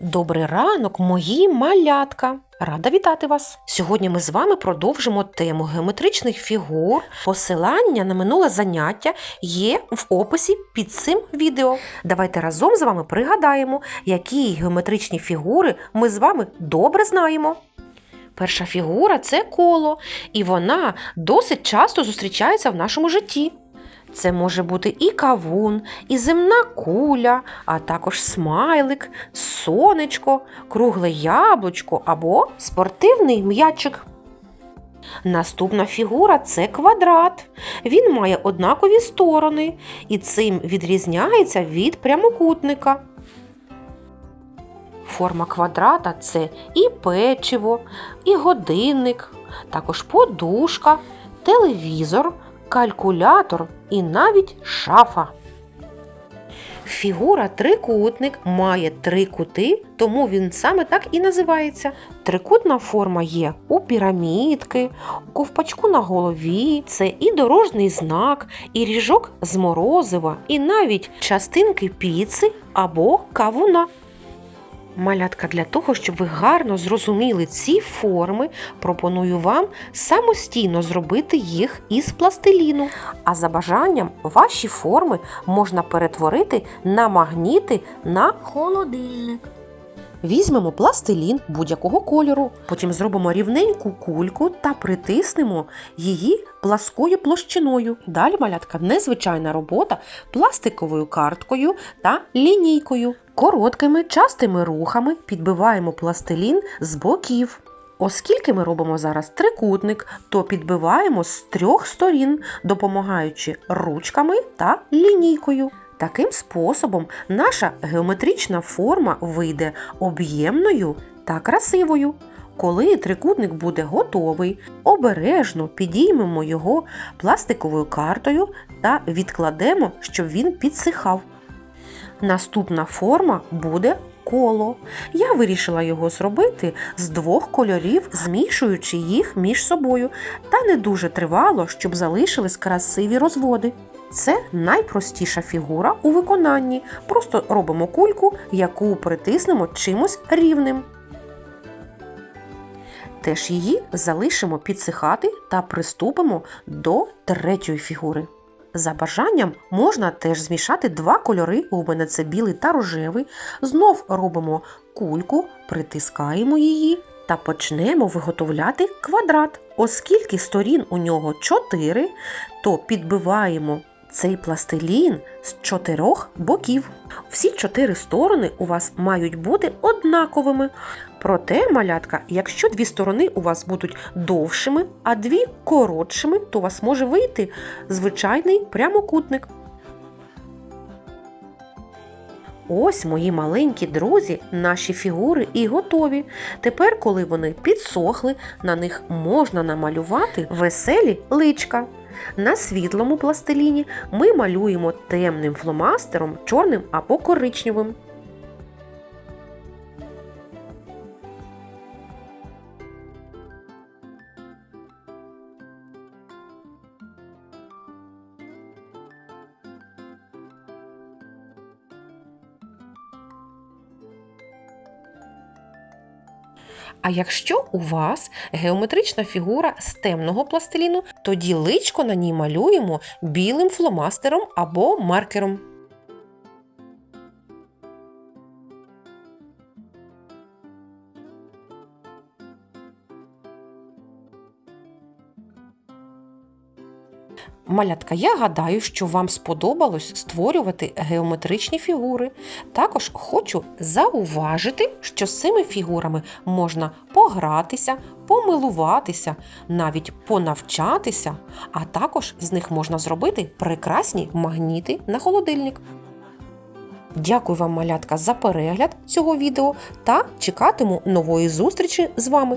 Добрий ранок, мої малятка! Рада вітати вас! Сьогодні ми з вами продовжимо тему геометричних фігур. Посилання на минуле заняття є в описі під цим відео. Давайте разом з вами пригадаємо, які геометричні фігури ми з вами добре знаємо. Перша фігура це коло, і вона досить часто зустрічається в нашому житті. Це може бути і кавун, і земна куля, а також смайлик, сонечко, кругле яблучко або спортивний м'ячик. Наступна фігура це квадрат. Він має однакові сторони і цим відрізняється від прямокутника. Форма квадрата це і печиво, і годинник, також подушка, телевізор, калькулятор і навіть шафа. Фігура трикутник має три кути, тому він саме так і називається. Трикутна форма є у пірамідки, у ковпачку на голові, це і дорожній знак, і ріжок з морозива, і навіть частинки піци або кавуна. Малятка для того, щоб ви гарно зрозуміли ці форми, пропоную вам самостійно зробити їх із пластиліну. А за бажанням ваші форми можна перетворити на магніти на Холодильник. Візьмемо пластилін будь-якого кольору, потім зробимо рівненьку кульку та притиснемо її пласкою площиною. Далі малятка незвичайна робота пластиковою карткою та лінійкою. Короткими частими рухами підбиваємо пластилін з боків. Оскільки ми робимо зараз трикутник, то підбиваємо з трьох сторін, допомагаючи ручками та лінійкою. Таким способом наша геометрична форма вийде об'ємною та красивою. Коли трикутник буде готовий, обережно підіймемо його пластиковою картою та відкладемо, щоб він підсихав. Наступна форма буде коло. Я вирішила його зробити з двох кольорів, змішуючи їх між собою, та не дуже тривало, щоб залишились красиві розводи. Це найпростіша фігура у виконанні. Просто робимо кульку, яку притиснемо чимось рівним. Теж її залишимо підсихати та приступимо до третьої фігури. За бажанням можна теж змішати два кольори, у мене це білий та рожевий. Знов робимо кульку, притискаємо її та почнемо виготовляти квадрат. Оскільки сторін у нього 4, то підбиваємо цей пластилін з чотирьох боків. Всі чотири сторони у вас мають бути однаковими. Проте, малятка, якщо дві сторони у вас будуть довшими, а дві коротшими, то у вас може вийти звичайний прямокутник. Ось мої маленькі друзі, наші фігури і готові. Тепер, коли вони підсохли, на них можна намалювати веселі личка. На світлому пластиліні ми малюємо темним фломастером, чорним або коричневим. А якщо у вас геометрична фігура з темного пластиліну, тоді личко на ній малюємо білим фломастером або маркером. Малятка, я гадаю, що вам сподобалось створювати геометричні фігури. Також хочу зауважити, що з цими фігурами можна погратися, помилуватися, навіть понавчатися, а також з них можна зробити прекрасні магніти на холодильник. Дякую вам, малятка, за перегляд цього відео та чекатиму нової зустрічі з вами.